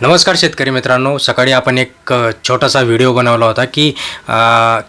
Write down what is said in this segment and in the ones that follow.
नमस्कार शेतकरी मित्रांनो. सकाळी आपण एक छोटासा व्हिडिओ बनवला होता की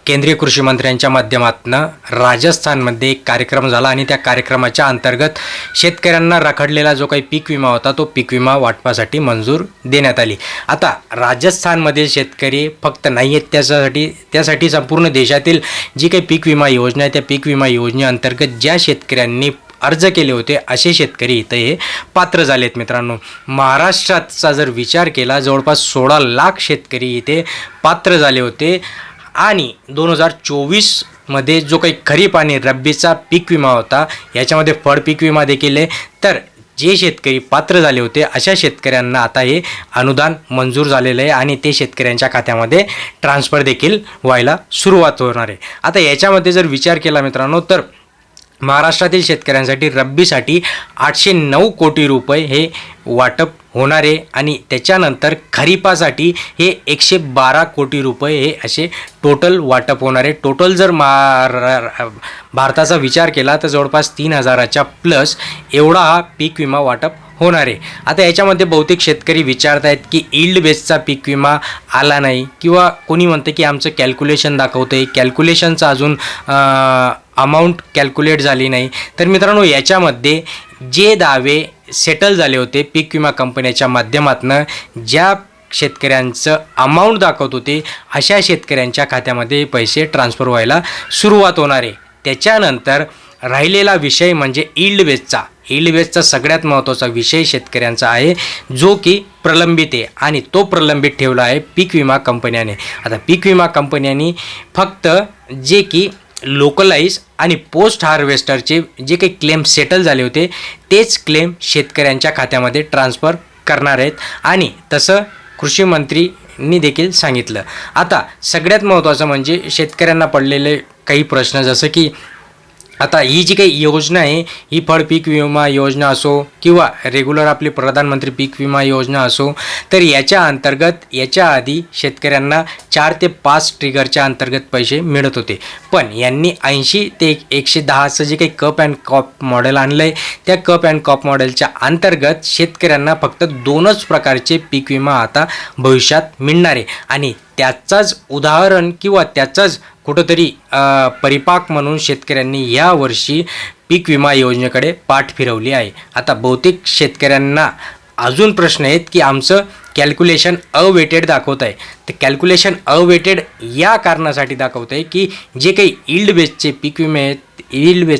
केंद्रीय कृषी मंत्र्यांच्या माध्यमातून राजस्थानमध्ये एक कार्यक्रम झाला आणि त्या कार्यक्रमाच्या अंतर्गत शेतकऱ्यांना रखडलेला जो काही पीक विमा होता तो पीक विमा वाटपासाठी मंजूर देण्यात आली. आता राजस्थानमध्ये शेतकरी फक्त नाही आहेत त्याच्यासाठी त्यासाठी संपूर्ण देशातील जी काही पीक विमा योजना आहे त्या पीक विमा योजनेअंतर्गत ज्या शेतकऱ्यांनी अर्ज केले होते असे शेतकरी इथं हे पात्र झालेत मित्रांनो. महाराष्ट्राचा जर विचार केला जवळपास सोळा लाख शेतकरी इथे पात्र झाले होते. आणि दोन हजार चोवीसमध्ये जो काही खरीप आणि रब्बीचा पीक विमा होता याच्यामध्ये फळ पीक विमा देखील आहे. तर जे शेतकरी पात्र झाले होते अशा शेतकऱ्यांना आता हे अनुदान मंजूर झालेलं आहे आणि ते शेतकऱ्यांच्या खात्यामध्ये ट्रान्सफर देखील व्हायला सुरुवात होणार आहे. आता याच्यामध्ये जर विचार केला मित्रांनो तर महाराष्ट्रातील शेतकऱ्यांसाठी रब्बीसाठी आठशे नऊ कोटी रुपये हे वाटप होणार आहे आणि त्याच्यानंतर खरीपासाठी हे एकशे बारा कोटी रुपये हे असे टोटल वाटप होणार आहे. टोटल जर मा भारताचा विचार केला तर जवळपास तीन हजाराच्या प्लस एवढा हा पीक विमा वाटप होणार आहे. आता याच्यामध्ये बहुतेक शेतकरी विचारत आहेत की इल्ड बेसचा पीक विमा आला नाही किंवा कोणी म्हणतं की आमचं कॅल्क्युलेशन दाखवतं आहे कॅल्क्युलेशनचं अजून अमाऊंट कॅल्क्युलेट झाली नाही. तर मित्रांनो याच्यामध्ये जे दावे सेटल झाले होते पीक विमा कंपन्याच्या माध्यमातून ज्या शेतकऱ्यांचं अमाऊंट दाखवत होते अशा शेतकऱ्यांच्या खात्यामध्ये पैसे ट्रान्सफर व्हायला सुरुवात होणार आहे. त्याच्यानंतर राहिलेला विषय म्हणजे इल्ड बेसचा इल्ड बेसचा सगळ्यात महत्त्वाचा विषय शेतकऱ्यांचा आहे जो की प्रलंबित आहे आणि तो प्रलंबित ठेवला आहे पीक विमा कंपन्याने. आता पीक विमा कंपन्यांनी फक्त जे की लोकलाईज आणि पोस्ट हार्वेस्टरचे जे काही क्लेम सेटल झाले होते तेच क्लेम शेतकऱ्यांच्या खात्यामध्ये ट्रान्सफर करणार आहेत. आणि तसं कृषी मंत्रींनी देखील सांगितलं. आता सगळ्यात महत्त्वाचं म्हणजे शेतकऱ्यांना पडलेले काही प्रश्न जसं की आता ही जी काही योजना आहे ही फळ पीक विमा योजना असो किंवा रेग्युलर आपली प्रधानमंत्री पीक विमा योजना असो तर याच्या अंतर्गत याच्या आधी शेतकऱ्यांना चार ते पाच ट्रिगरच्या अंतर्गत पैसे मिळत होते. पण यांनी ऐंशी ते एकशे दहाचं जे काही कप अँड कॉप मॉडेल आणलं आहे त्या कप अँड कॉप मॉडेलच्या अंतर्गत शेतकऱ्यांना फक्त दोनच प्रकारचे पीक विमा आता भविष्यात मिळणार आहे. आणि त्याचाच उदाहरण किंवा त्याचाच कुठंतरी परिपाक म्हणून शेतकऱ्यांनी यावर्षी पीक विमा योजनेकडे पाठ फिरवली आहे. आता बहुतेक शेतकऱ्यांना अजून प्रश्न आहेत की आमचं कॅल्क्युलेशन अवेटेड दाखवत आहे. तर कॅल्क्युलेशन अवेटेड या कारणासाठी दाखवत आहे की जे काही इल्ड बेसचे पीक विमे आहेत इल्ड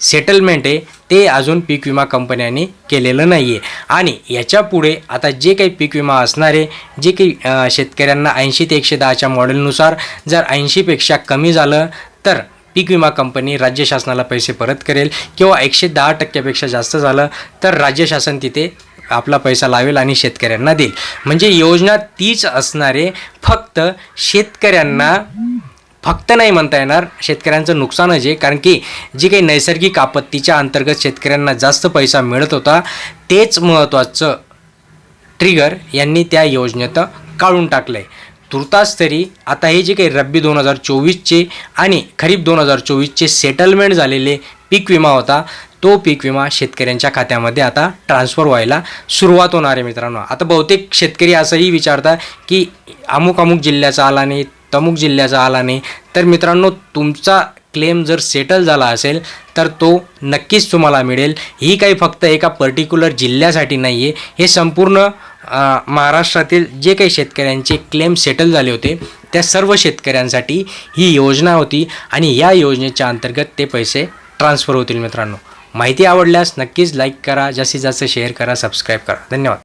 सेटलमेंट आहे ते अजून पीक विमा कंपन्यांनी केलेलं नाही आहे आणि याच्यापुढे आता जे काही पीक विमा असणार आहे जे काही शेतकऱ्यांना ऐंशी ते एकशे दहाच्या मॉडेलनुसार जर ऐंशीपेक्षा कमी झालं तर पीक विमा कंपनी राज्य शासनाला पैसे परत करेल. किंवा एकशे दहा टक्क्यापेक्षा जास्त झालं तर राज्य शासन तिथे आपला पैसा लावेल आणि शेतकऱ्यांना देईल. म्हणजे योजना तीच असणारे फक्त शेतकऱ्यांना फक्त नाही म्हणता येणार शेतकऱ्यांचं नुकसानच आहे कारण की जी काही नैसर्गिक आपत्तीच्या अंतर्गत शेतकऱ्यांना जास्त पैसा मिळत होता तेच महत्त्वाचं ट्रिगर यांनी त्या योजनेत काढून टाकलं आहे तुर्तास तरी आता हे जे काही रब्बी दोन हजार चोवीसचे आणि खरीप दोन हजार चोवीसचे सेटलमेंट झालेले पीक विमा होता तो पीक विमा शेतकऱ्यांच्या खात्यामध्ये आता ट्रान्सफर व्हायला सुरुवात होणार आहे मित्रांनो. आता बहुतेक शेतकरी असंही विचारता की अमुक अमुक जिल्ह्याचा आला नाही तमुक जिल्ह्याचा आला नाही. तर मित्रांनो तुमचा क्लेम जर सेटल झाला असेल तर तो नक्कीच तुम्हाला मिळेल. ही काही फक्त एका पर्टिक्युलर जिल्ह्यासाठी नाही आहे हे संपूर्ण महाराष्ट्रातील जे काही शेतकऱ्यांचे क्लेम सेटल झाले होते त्या सर्व शेतकऱ्यांसाठी ही योजना होती आणि या योजनेच्या अंतर्गत ते पैसे ट्रान्सफर होतील मित्रांनो. माहिती आवडल्यास नक्कीच लाईक करा जास्तीत जास्त शेअर करा सबस्क्राईब करा. धन्यवाद.